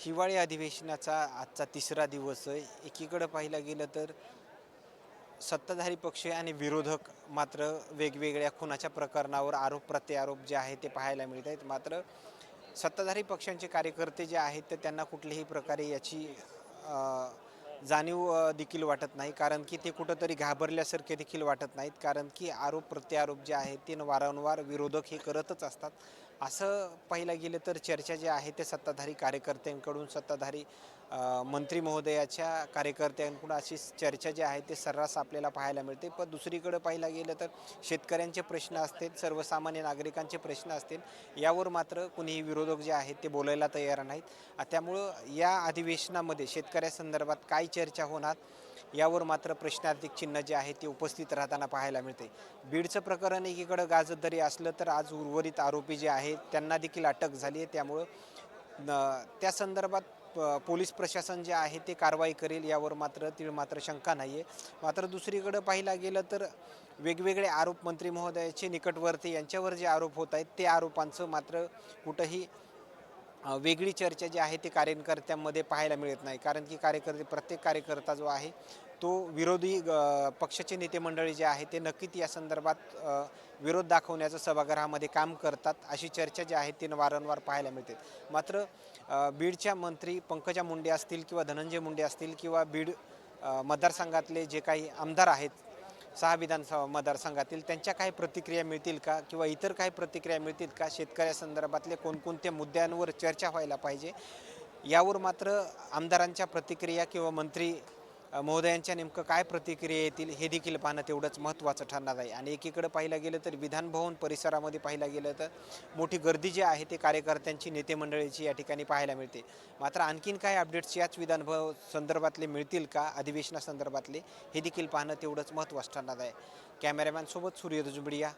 हिवाळी अधिवेशनाचा आजचा तिसरा दिवस आहे. एकीकडं पाहिलं गेलं तर सत्ताधारी पक्ष आणि विरोधक मात्र वेगवेगळ्या खुनाच्या प्रकरणावर आरोप प्रत्यारोप जे आहे ते पाहायला मिळत आहेत. मात्र सत्ताधारी पक्षांचे कार्यकर्ते जे आहेत ते त्यांना कुठल्याही प्रकारे याची जाणीव देखील वाटत नाही. कारण की ते कुठंतरी घाबरल्यासारखे देखील वाटत नाहीत. कारण की आरोप प्रत्यारोप जे आहेत ते वारंवार विरोधक हे करतच असतात. असं पाहिलं गेलं तर चर्चा जी आहे ते सत्ताधारी कार्यकर्त्यांकडून सत्ताधारी मंत्री महोदयाच्या कार्यकर्त्यांकडून अशी चर्चा जी आहे ते सर्रास आपल्याला पाहायला मिळते. पण दुसरीकडे पाहिलं गेलं तर शेतकऱ्यांचे प्रश्न असतील सर्वसामान्य नागरिकांचे प्रश्न असतील यावर मात्र कुणीही विरोधक जे आहेत ते बोलायला तयार नाहीत. त्यामुळं या अधिवेशनामध्ये शेतकऱ्यासंदर्भात काय चर्चा होणार यावर मात्र प्रश्नार्थिक चिन्ह जे आहे ते उपस्थित राहताना पाहायला मिळते. बीडचं प्रकरण एकीकडं गाजत जरी असलं तर आज उर्वरित आरोपी जे आहेत त्यांना देखील अटक झाली आहे. त्यामुळं न- त्या संदर्भात प- पोलीस प्रशासन जे आहे ते कारवाई करेल यावर मात्र तीळ मात्र शंका नाही आहे मात्र दुसरीकडं पाहिलं गेलं तर वेगवेगळे आरोप मंत्री महोदयाचे निकटवर्ती यांच्यावर जे आरोप होत आहेत ते आरोपांचं मात्र कुठंही वेगळी चर्चा जी आहे ती कार्यकर्त्यांमध्ये पाहायला मिळत नाही. कारण की कार्यकर्ते प्रत्येक कार्यकर्ता जो आहे तो विरोधी पक्षाचे नेते मंडळी जे आहे ते नक्कीच या संदर्भात विरोध दाखवण्याचं सभागृहामध्ये काम करतात. अशी चर्चा जी आहे ती वारंवार पाहायला मिळते. मात्र बीडच्या मंत्री पंकजा मुंडे असतील किंवा धनंजय मुंडे असतील किंवा बीड मतदारसंघातले जे काही आमदार आहेत सहा विधानसभा मतदारसंघातील त्यांच्या काही प्रतिक्रिया मिळतील का? किंवा इतर काही प्रतिक्रिया मिळतील का? शेतकऱ्यासंदर्भातले कोणकोणत्या मुद्द्यांवर चर्चा व्हायला पाहिजे? यावर मात्र आमदारांच्या प्रतिक्रिया किंवा मंत्री महोदयांच्या नेमकं काय प्रतिक्रिया येतील हे देखील पाहणं तेवढंच महत्त्वाचं ठरणार आहे. आणि एकीकडे पाहिलं गेलं तर विधानभवन परिसरामध्ये पाहिलं गेलं तर मोठी गर्दी जी आहे ते कार्यकर्त्यांची नेते मंडळीची या ठिकाणी पाहायला मिळते. मात्र आणखीन काय अपडेट्स याच विधानभव संदर्भातले मिळतील का अधिवेशनासंदर्भातले हे देखील पाहणं तेवढंच महत्त्वाचं ठरणार आहे. कॅमेरामॅनसोबत सूर्य जुबडिया